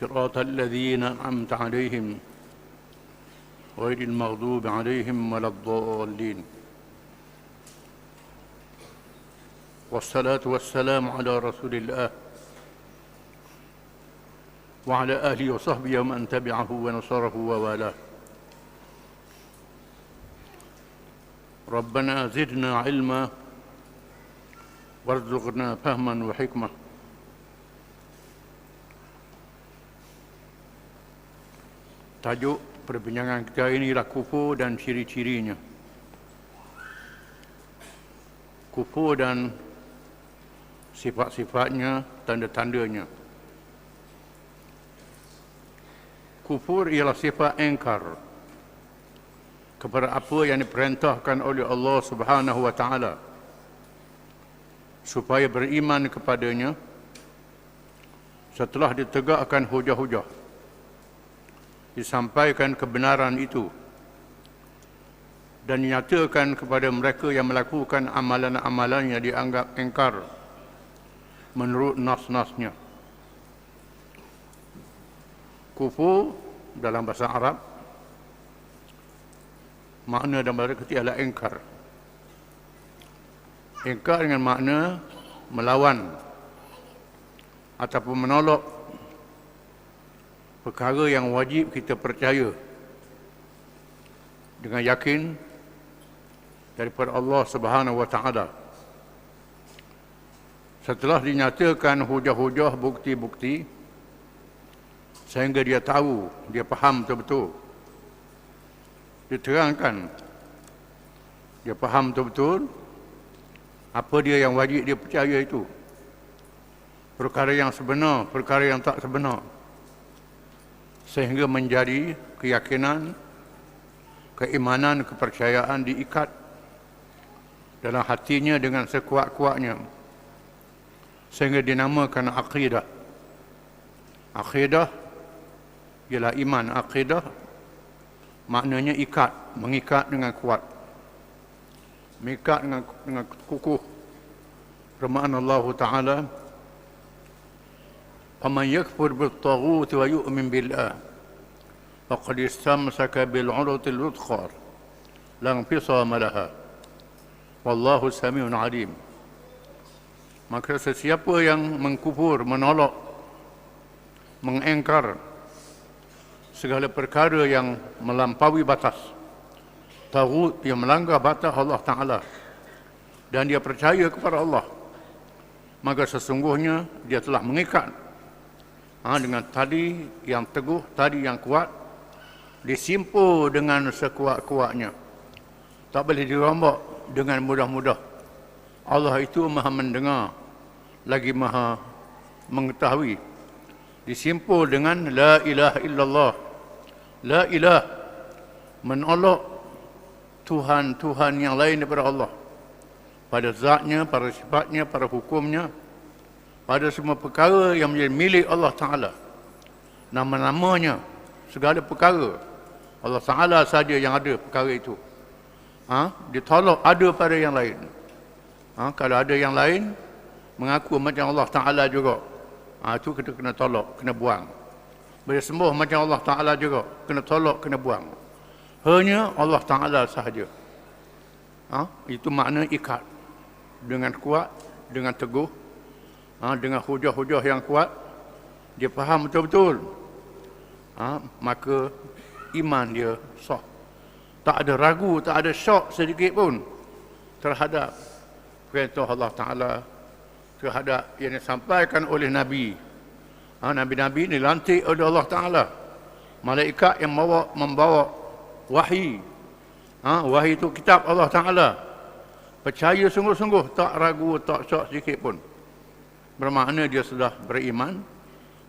صراط الذين أنعمت عليهم غير المغضوب عليهم ولا الضالين. والصلاة والسلام على رسول الله وعلى آله وصحبه ومن تبعه ونصره ووالاه. ربنا زدنا علما وارزقنا فهما وحكمة. Tajuk perbincangan kita ini ialah kufur dan ciri-cirinya. Kufur dan sifat-sifatnya, tanda-tandanya. Kufur ialah sifat engkar kepada apa yang diperintahkan oleh Allah Subhanahu wa taala supaya beriman kepadanya setelah ditegakkan hujah-hujah disampaikan kebenaran itu dan dinyatakan kepada mereka yang melakukan amalan-amalan yang dianggap engkar menurut nas-nasnya. Kufu dalam bahasa Arab makna dalam bahasa ketiga adalah engkar. Engkar dengan makna melawan ataupun menolak perkara yang wajib kita percaya dengan yakin daripada Allah Subhanahu wa taala. Setelah dinyatakan hujah-hujah bukti-bukti sehingga dia tahu, dia faham betul-betul. Diterangkan dia faham betul-betul apa dia yang wajib dia percaya itu. Perkara yang sebenar, perkara yang tak sebenar sehingga menjadi keyakinan, keimanan, kepercayaan diikat dalam hatinya dengan sekuat-kuatnya sehingga dinamakan akidah. Akidah ialah iman. Akidah maknanya ikat, mengikat dengan kuat. Mengikat dengan, dengan kukuh. Firman Allah Ta'ala ومن يكفر بالطاغوت ويؤمن بالله فقد استمسك بالعروة الوثقى لا انفصام لها والله سميع عليم maka sesiapa yang mengkufur, menolak, mengengkar segala perkara yang melampaui batas, tagut yang melanggar batas Allah Ta'ala dan dia percaya kepada Allah, maka sesungguhnya dia telah mengikat ha, dengan tali yang teguh, tali yang kuat, disimpul dengan sekuat-kuatnya. Tak boleh dirombak dengan mudah-mudah. Allah itu maha mendengar, lagi maha mengetahui. Disimpul dengan La ilaha illallah. La ilah menolak Tuhan-Tuhan yang lain daripada Allah. Pada zatnya, pada sifatnya, pada hukumnya, pada semua perkara yang menjadi milik Allah Ta'ala. Nama-namanya, segala perkara. Allah Ta'ala saja yang ada perkara itu. Ha? Ditolak ada pada yang lain. Ha? Kalau ada yang lain, mengaku macam Allah Ta'ala juga. Ha, itu kita kena tolak, kena buang. Bila sembuh macam Allah Ta'ala juga, kena tolak, kena buang. Hanya Allah Ta'ala sahaja. Ha? Itu makna ikat. Dengan kuat, dengan teguh, ha, dengan hujah-hujah yang kuat, dia faham betul-betul. Ha, maka iman dia sah. Tak ada ragu, tak ada syok sedikit pun terhadap perintah Allah Ta'ala terhadap yang disampaikan oleh Nabi. Ha, Nabi-Nabi ini lantik oleh Allah Ta'ala. Malaikat yang membawa, membawa wahyi. Ha, wahyi itu kitab Allah Ta'ala. Percaya sungguh-sungguh, tak ragu, tak syok sedikit pun. Bermakna dia sudah beriman.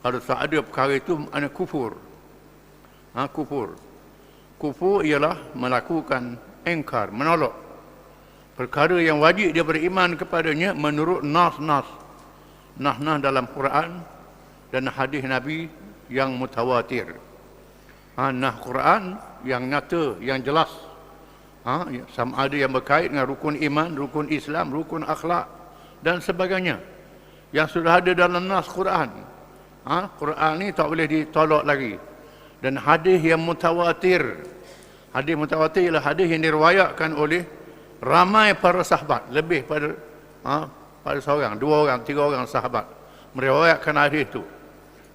Kalau tak ada perkara itu, makna kufur. Ha, kufur. Kufur ialah melakukan engkar, menolak. Perkara yang wajib dia beriman kepadanya menurut nas-nas. Nas-nas dalam Quran dan hadis Nabi yang mutawatir. Ha, nah Quran yang nyata, yang jelas. Ha, sama ada yang berkait dengan rukun iman, rukun Islam, rukun akhlak dan sebagainya. Yang sudah ada dalam nas Quran. Ha, Quran ni tak boleh ditolak lagi. Dan hadis yang mutawatir. Hadis mutawatir ialah hadis yang diriwayatkan oleh ramai para sahabat. Lebih pada ha, pada seorang dua orang tiga orang sahabat. Meriwayatkan hadis itu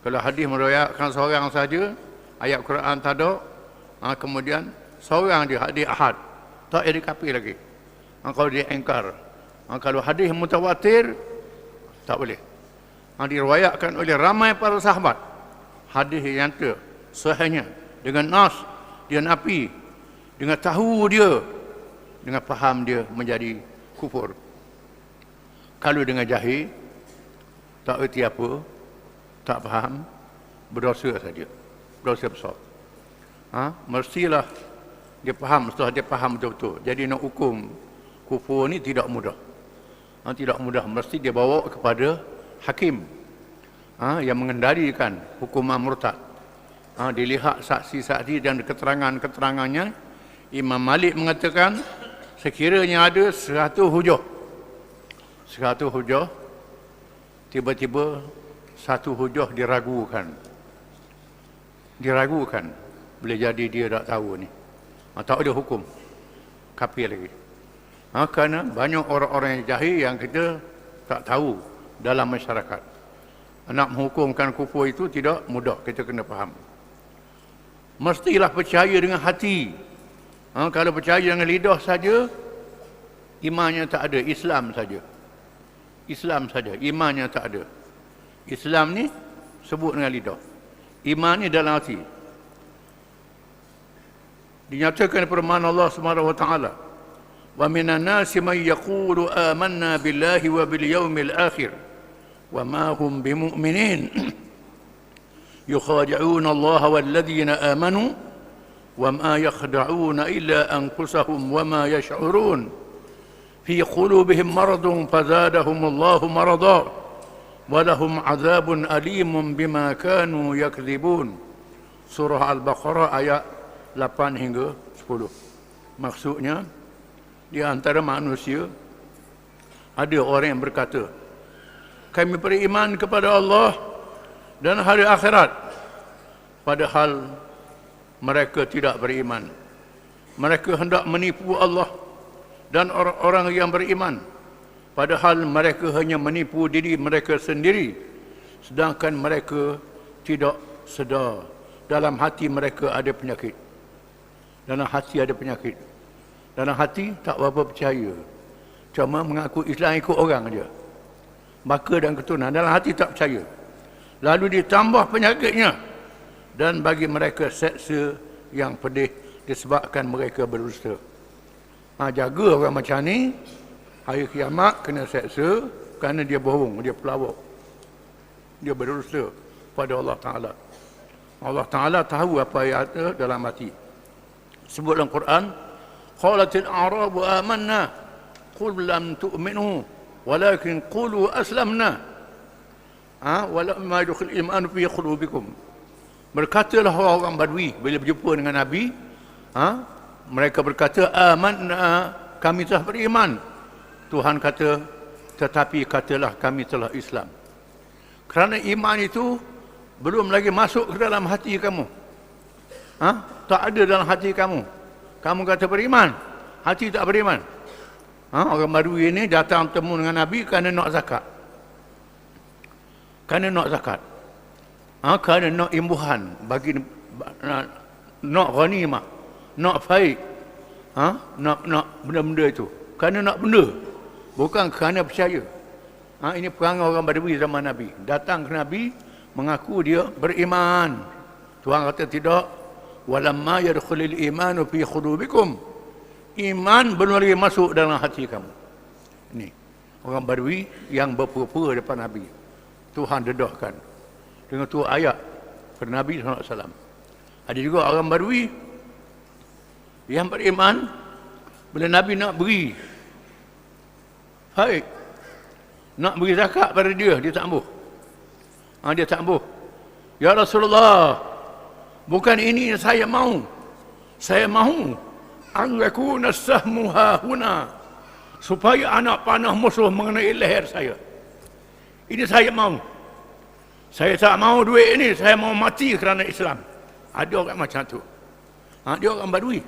kalau hadis meriwayatkan seorang saja ayat Quran tak ada ha, kemudian seorang dia hadis ahad tak jadi kapi lagi. Ha, kalau dia engkar. Ha, kalau hadis mutawatir tak boleh. Ha, diriwayatkan oleh ramai para sahabat. Hadis yang tu sahihnya. Dengan nas dia napi dengan tahu dia dengan faham dia menjadi kufur. Kalau dengan jahil tak erti apa tak faham berdosa saja. Berdosa besar. Ha? mestilah dia faham setelah dia faham betul-betul. Jadi nak hukum kufur ni tidak mudah ha? tidak mudah. Mesti dia bawa kepada hakim. Ha? yang mengendalikan hukuman murtad. Ha, dilihat saksi-saksi dan keterangan-keterangannya Imam Malik mengatakan sekiranya ada seratus hujah. Seratus hujah tiba-tiba satu hujah diragukan. Diragukan. Boleh jadi dia tak tahu ni. Ha, tak ada hukum. Kapir lagi ha, kerana banyak orang-orang yang jahil yang kita tak tahu dalam masyarakat nak menghukumkan kufur itu tidak mudah kita kena faham mestilah percaya dengan hati. Ha, kalau percaya dengan lidah saja, imannya tak ada. Islam saja. Islam saja. Imannya tak ada. Islam ni sebut dengan lidah. Iman ni dalam hati. Dinyatakan firman Allah Subhanahu wa taala. Yaqulu amanna billahi wa bil yawmil akhir wa ma hum bimu'minin. يخادعون الله والذين آمنوا وما يخدعون إلا أنفسهم وما يشعرون في قلوبهم مرض فزادهم الله مرضا ولهم عذاب أليم بما كانوا يكذبون Surah Al-Baqarah ayat 8 hingga 10. Maksudnya, di antara manusia, ada orang yang berkata, kami beriman kepada Allah, dan hari akhirat. Padahal mereka tidak beriman. Mereka hendak menipu Allah dan orang-orang yang beriman. Padahal mereka hanya menipu diri mereka sendiri sedangkan mereka tidak sedar. Dalam hati mereka ada penyakit. Dalam hati ada penyakit dalam hati tak berapa percaya cuma mengaku Islam ikut orang saja maka dan keturunan dalam hati tak percaya lalu ditambah penyakitnya dan bagi mereka seksa yang pedih disebabkan mereka berdusta. Ha, jaga orang macam ni, hari kiamat kena seksa kerana dia bohong, dia pelawak. Dia berdusta pada Allah Ta'ala. Allah Ta'ala tahu apa yang ada dalam hati. Sebut dalam Quran, Qalatil a'rabu amanna, qul lam tu'minu, walakin qulu aslamna. Ha wala ma yadkhul iman fi qulubikum. Berkatalah orang badui bila berjumpa dengan nabi ha mereka berkata amanna kami telah beriman. Tuhan kata tetapi katalah kami telah Islam. Kerana iman itu belum lagi masuk ke dalam hati kamu. Ha tak ada dalam hati kamu kamu kata beriman hati tak beriman ha orang badui ini datang temu dengan nabi kerana nak zakat kerana nak zakat. Ha, kerana nak imbuhan bagi nak, ghanimah, nak faid. Ha, nak nak benda-benda itu. Kerana nak benda. Bukan kerana percaya. Ha, ini perangai orang Badui zaman Nabi. Datang ke Nabi mengaku dia beriman. Tuhan kata tidak. Walamma yadkhulul imanu fi khulubikum. Iman belum lagi masuk dalam hati kamu. Ini orang Badui yang berpura-pura depan Nabi. Tuhan dedahkan dengan tu ayat kepada Nabi SAW. Ada juga orang barui yang beriman bila Nabi nak beri Hai nak beri zakat pada dia dia tak ambuh. Ha, dia tak ambuh. Ya Rasulullah bukan ini yang saya mau. Saya mahu an yakuna sahmuha huna supaya anak panah musuh mengenai leher saya. Ini saya mau. Saya tak mau duit ini, saya mau mati kerana Islam. Ada orang macam tu. Ha, dia orang badui.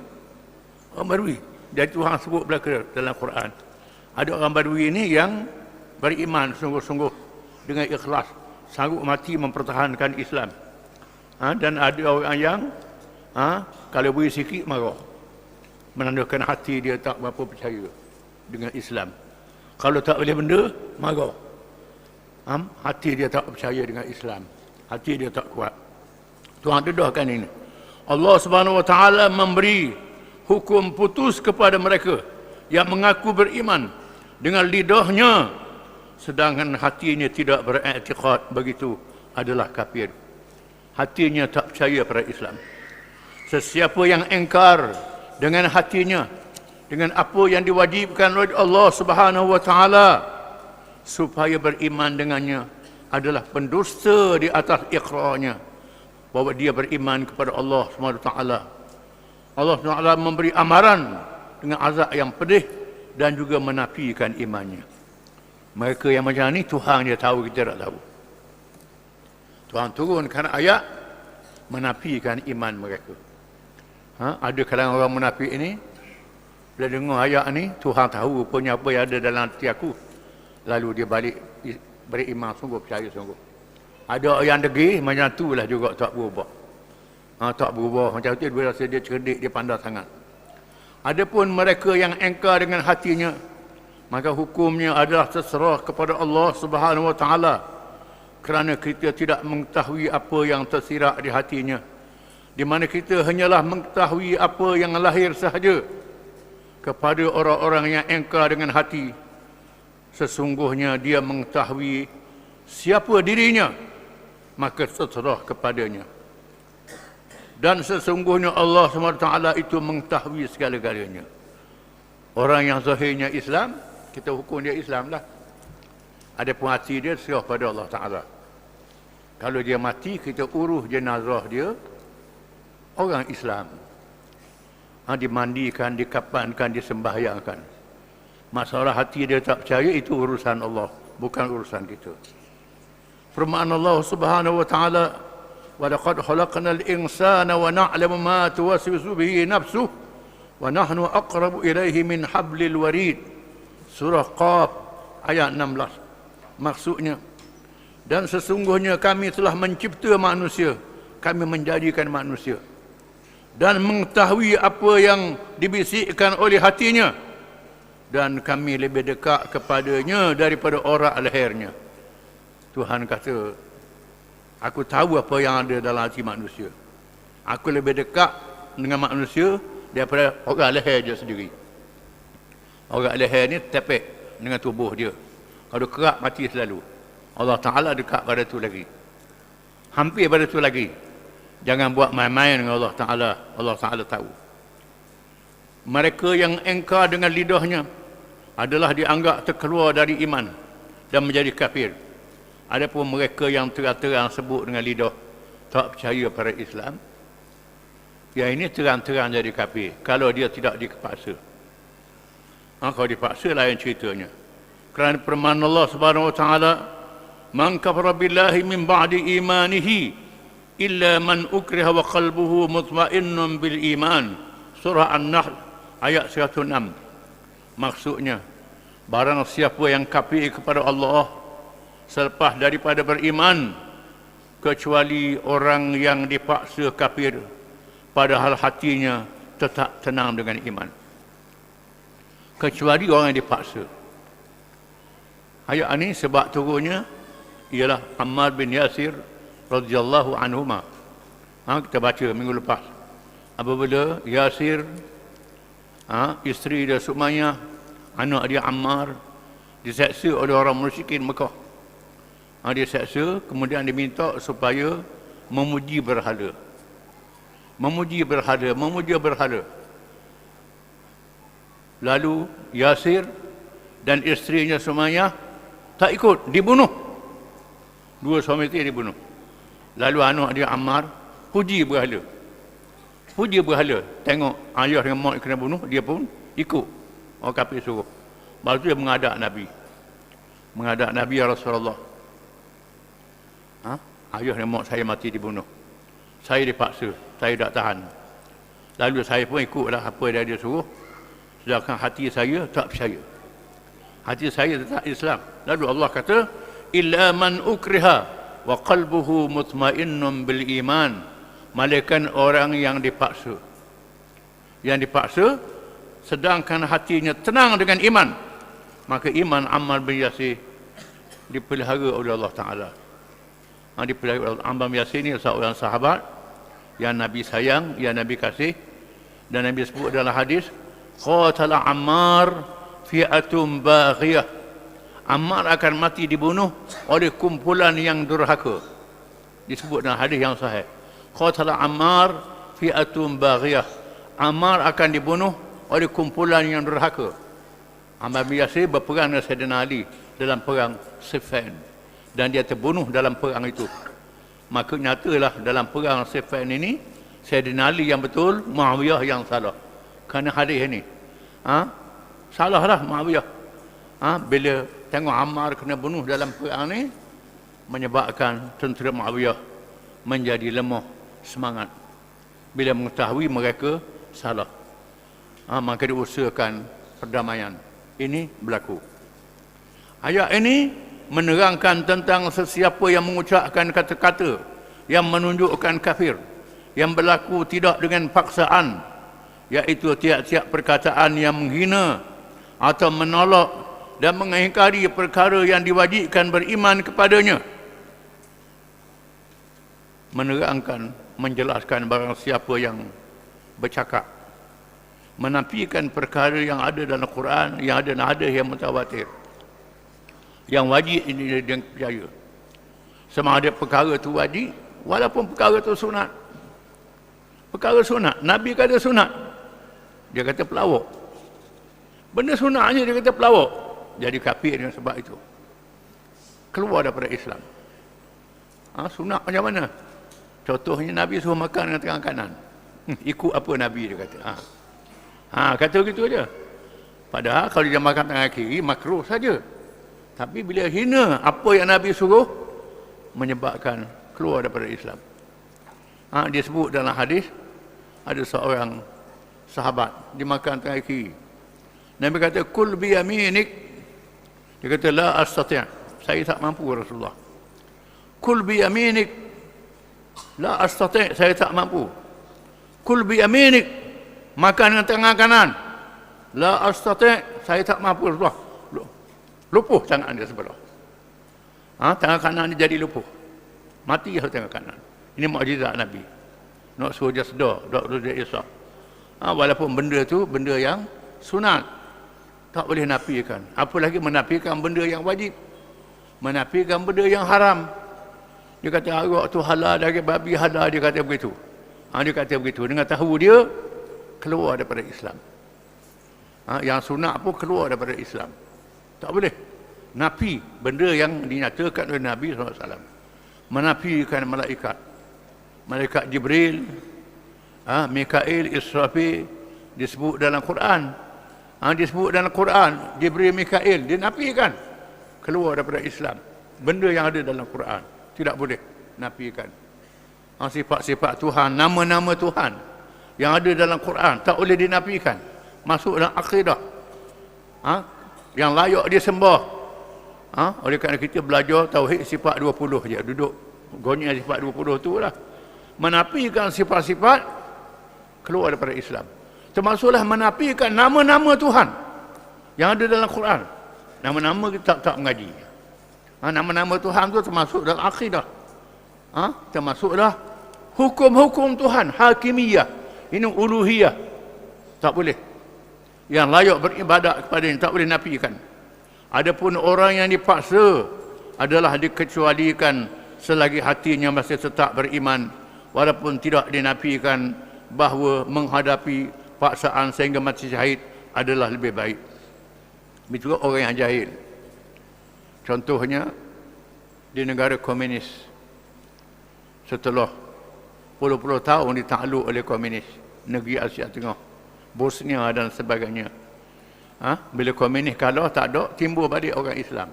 Orang badui. Dan Tuhan sebut belaka dalam Quran. Ada orang badui ini yang beriman sungguh-sungguh dengan ikhlas. Sanggup mati mempertahankan Islam. Ha, dan ada orang yang ha, kalau beri sikit marah. Menandakan hati dia tak berapa percaya dengan Islam. Kalau tak boleh benda, marah. Ha, hati dia tak percaya dengan Islam. Hati dia tak kuat. Tuhan dedahkan ini. Allah Subhanahu Wa Taala memberi hukum putus kepada mereka yang mengaku beriman dengan lidahnya sedangkan hatinya tidak beriktikad begitu adalah kafir. Hatinya tak percaya pada Islam. Sesiapa yang engkar dengan hatinya dengan apa yang diwajibkan oleh Allah Subhanahu wa taala supaya beriman dengannya adalah pendusta di atas ikrarnya bahawa dia beriman kepada Allah Subhanahu wa taala. Allah taala memberi amaran dengan azab yang pedih dan juga menafikan imannya. Mereka yang macam ni Tuhan dia tahu kita tak tahu. Tuhan turunkan ayat menafikan iman mereka. Ha? Ada kalangan orang munafik ini bila dengar ayat ni Tuhan tahu punya apa yang ada dalam hati aku. Lalu dia balik beriman sungguh percaya sungguh. Ada yang degil macam tu lah juga tak berubah. Ha, tak berubah macam tu dia rasa dia cerdik dia pandai sangat. Adapun mereka yang engkar dengan hatinya maka hukumnya adalah terserah kepada Allah Subhanahu wa taala kerana kita tidak mengetahui apa yang tersirat di hatinya di mana kita hanyalah mengetahui apa yang lahir sahaja kepada orang-orang yang engkar dengan hati. Sesungguhnya dia mengetahui siapa dirinya maka terserah kepadanya. Dan sesungguhnya Allah SWT itu mengetahui segala-galanya. Orang yang zahirnya Islam kita hukum dia Islam lah ada pun hati dia serah pada Allah Ta'ala. Kalau dia mati kita uruh jenazah dia orang Islam. Ha, dimandikan, dikapankan, disembahyangkan. Masalah hati dia tak percaya itu urusan Allah bukan urusan kita. Firman Allah Subhanahu wa taala wa laqad khalaqnal insana wa na'lamu ma tuwaswisu bihi nafsuhu wa nahnu aqrabu ilaihi min hablil warid. Surah qaf ayat 16 maksudnya dan sesungguhnya kami telah mencipta manusia kami menjadikan manusia dan mengetahui apa yang dibisikkan oleh hatinya dan kami lebih dekat kepadanya daripada orang lehernya. Tuhan kata, aku tahu apa yang ada dalam hati manusia. Aku lebih dekat dengan manusia daripada orang leher dia sendiri. Orang leher ni tepek dengan tubuh dia. Kalau kerak mati selalu. Allah Ta'ala dekat pada tu lagi. Hampir pada tu lagi. Jangan buat main-main dengan Allah Ta'ala. Allah Ta'ala tahu. Mereka yang engkar dengan lidahnya adalah dianggap terkeluar dari iman dan menjadi kafir. Adapun mereka yang terang-terang sebut dengan lidah tak percaya pada Islam, ya ini terang-terang jadi kafir kalau dia tidak dipaksa. Ha, kalau dipaksa lain ceritanya. Kerana firman Allah Subhanahu wa taala, "Man kafara billahi min ba'di imanihi illa man ukriha wa qalbuhu mutmainnun bil iman." Surah An-Nahl ayat 106. Maksudnya, barang siapa yang kafir kepada Allah selepas daripada beriman kecuali orang yang dipaksa kafir padahal hatinya tetap tenang dengan iman kecuali orang yang dipaksa ayat ini sebab turunnya ialah Ammar bin Yasir radhiyallahu anhu ha, kita baca minggu lepas. Apabila Yasir ha, isteri dia Sumayyah anak dia Ammar diseksa oleh orang musyrikin Mekah. Ha, dia seksa kemudian diminta supaya memuji berhala. Memuji berhala, memuji berhala. Lalu Yasir dan isterinya Sumayyah tak ikut, dibunuh. Dua suami isteri dibunuh. Lalu anak dia Ammar puji berhala. Puji berhala. Tengok ayah dengan mak kena bunuh, dia pun ikut. Orang kafir suruh. Tu dia mengadap Nabi. Mengadap Nabi ya Rasulullah. Ha? Ayah dan mak saya mati dibunuh. Saya dipaksa. Saya tak tahan. Lalu saya pun ikutlah apa yang dia suruh. Sedangkan hati saya tak percaya. Hati saya tetap Islam. Lalu Allah kata, Illa man ukriha wa qalbuhu mutmainnun bil iman. Malaikan orang yang dipaksa. Yang dipaksa, sedangkan hatinya tenang dengan iman. Maka iman amal bin Yasir dipelihara oleh Allah Ta'ala. Ha, dipelihara oleh Amal bin Yasir ini seorang sahabat yang Nabi sayang, yang Nabi kasih. Dan Nabi sebut dalam hadis, Qatala Ammar fi'atum baghiyah. Ammar akan mati dibunuh oleh kumpulan yang durhaka. Disebut dalam hadis yang sahih. Qatala Ammar fi'atum baghiyah. Ammar akan dibunuh oleh kumpulan yang durhaka. Ammar bin Yasir berperang dengan Sayyidina Ali dalam perang Siffin. Dan dia terbunuh dalam perang itu. Maka nyatalah dalam perang Siffin ini, Sayyidina Ali yang betul, Muawiyah yang salah. Kerana hadis ini. Ha? Salahlah Muawiyah. Ha? Bila tengok Ammar kena bunuh dalam perang ini, menyebabkan tentera Muawiyah menjadi lemah semangat. Bila mengetahui mereka salah. Ha? Maka diusahakan perdamaian. Ini berlaku. Ayat ini menerangkan tentang sesiapa yang mengucapkan kata-kata yang menunjukkan kafir yang berlaku tidak dengan paksaan iaitu tiap-tiap perkataan yang menghina atau menolak dan mengingkari perkara yang diwajibkan beriman kepadanya. Menerangkan menjelaskan barang siapa yang bercakap. Menafikan perkara yang ada dalam Quran yang ada nada yang mutawatir. Yang wajib ini dia percaya. Sama ada perkara tu wajib walaupun perkara tu sunat. Perkara sunat Nabi kata sunat. Dia kata pelawak. Benda sunatnya dia kata pelawak. Jadi kafir dengan sebab itu. Keluar daripada Islam. Ha, sunat macam mana? Contohnya Nabi suruh makan dengan tangan kanan. Hmm, ikut apa Nabi dia kata. Ha. ha kata begitu aja. Padahal kalau dia makan tangan kiri, makruh saja. Tapi bila hina apa yang Nabi suruh, menyebabkan keluar daripada Islam. Ha, dia sebut dalam hadis, ada seorang sahabat dimakan tangan kiri. Nabi kata kul bi yaminik. Dia kata la astati'. Saya tak mampu Rasulullah. Kul bi yaminik. La astati'. Saya tak mampu. Kul bi yaminik. Makan dengan tangan kanan. La astati'. Saya tak mampu Rasulullah. Lupuh tangan dia sebelah. Ha, tangan kanan dia jadi lupuh. Mati tangan kanan. Ini mukjizat Nabi. Nak suruh dia sedar, suruh dia isap ha, walaupun benda tu benda yang sunat tak boleh nafikan apalagi menafikan benda yang wajib? Menafikan benda yang haram. Dia kata arak tu halal dari babi halal. Dia kata begitu. Ha, dia kata begitu. Dengan tahu dia keluar daripada Islam. Ha, yang sunat pun keluar daripada Islam. Tak boleh. Nafi benda yang dinyatakan oleh Nabi SAW menafikan malaikat. Malaikat Jibril ha, Mikail, Israfil disebut dalam Quran ha, disebut dalam Quran Jibril Mikail dia nafikan keluar daripada Islam. Benda yang ada dalam Quran tidak boleh nafikan ha, sifat-sifat Tuhan nama-nama Tuhan yang ada dalam Quran tak boleh dinafikan masuk dalam akidah. Ha, yang layak dia sembah. Ha, oleh kerana kita belajar tauhid sifat 20 je. Duduk gonyah sifat 20 tu lah. Menafikan sifat-sifat keluar daripada Islam. Termasuklah menafikan nama-nama Tuhan yang ada dalam Quran. Nama-nama kita tak, tak mengaji. Ha, nama-nama Tuhan tu termasuk dalam akidah. Ha, termasuklah hukum-hukum Tuhan, hakimiyah. Ini uluhiyah. Tak boleh. Yang layak beribadat kepada ini tak boleh nafikan. Adapun orang yang dipaksa adalah dikecualikan selagi hatinya masih tetap beriman walaupun tidak dinafikan bahawa menghadapi paksaan sehingga mati syahid adalah lebih baik. Itu orang yang jahil. Contohnya di negara komunis setelah puluh-puluh tahun ditakluk oleh komunis negeri Asia Tengah Bosnia dan sebagainya ha? bila komunis kalau tak ada timbul balik orang Islam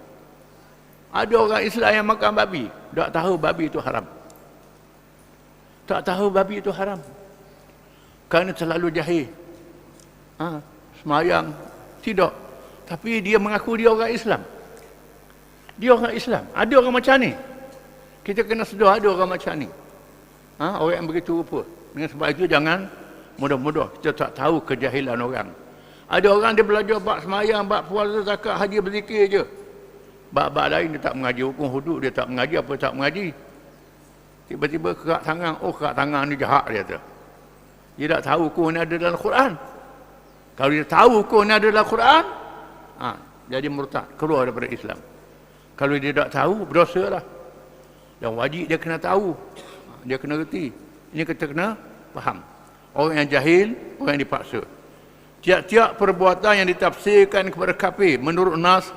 ada orang Islam yang makan babi tak tahu babi itu haram tak tahu babi itu haram kerana terlalu jahil ha? semayang tidak tapi dia mengaku dia orang Islam dia orang Islam. Ada orang macam ni. Kita kena sedar ada orang macam ni. Ha? Orang yang begitu rupa. Dengan sebab itu jangan mudah-mudah. Kita tak tahu kejahilan orang. Ada orang dia belajar bak semayang, bak puasa, zakat, haji, berzikir je. Bak-bak lain dia tak mengaji. Hukum hudud dia tak mengaji. Apa tak mengaji. Tiba-tiba kerak tangan. Oh kerak tangan ni jahat dia tu. Dia tak tahu hukum ni ada dalam Quran. Kalau dia tahu hukum ni ada dalam Quran. Ha, jadi murtad. Keluar daripada Islam. Kalau dia tak tahu, berdosa lah. Dan wajib dia kena tahu. Dia kena reti. Ini kita kena faham. Orang yang jahil, orang yang dipaksa. Tiap-tiap perbuatan yang ditafsirkan kepada kafir menurut Nas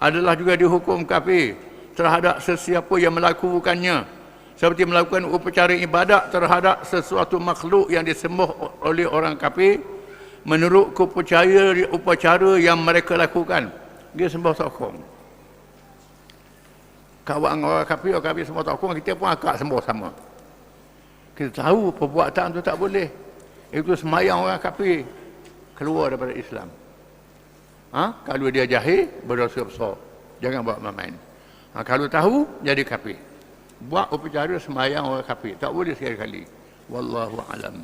adalah juga dihukum kafir terhadap sesiapa yang melakukannya. Seperti melakukan upacara ibadat terhadap sesuatu makhluk yang disembah oleh orang kafir menurut kepercayaan upacara yang mereka lakukan. Dia sembah sokong kawan orang kafir, orang kafir semua takut, kita pun akak semua sama. Kita tahu perbuatan tu tak boleh. Itu semayang orang kafir keluar daripada Islam. Ha? Kalau dia jahil, berdosa besar. Jangan buat main-main. Ha, kalau tahu, jadi kafir. Buat upacara semayang orang kafir. Tak boleh sekali-kali. Wallahu alam.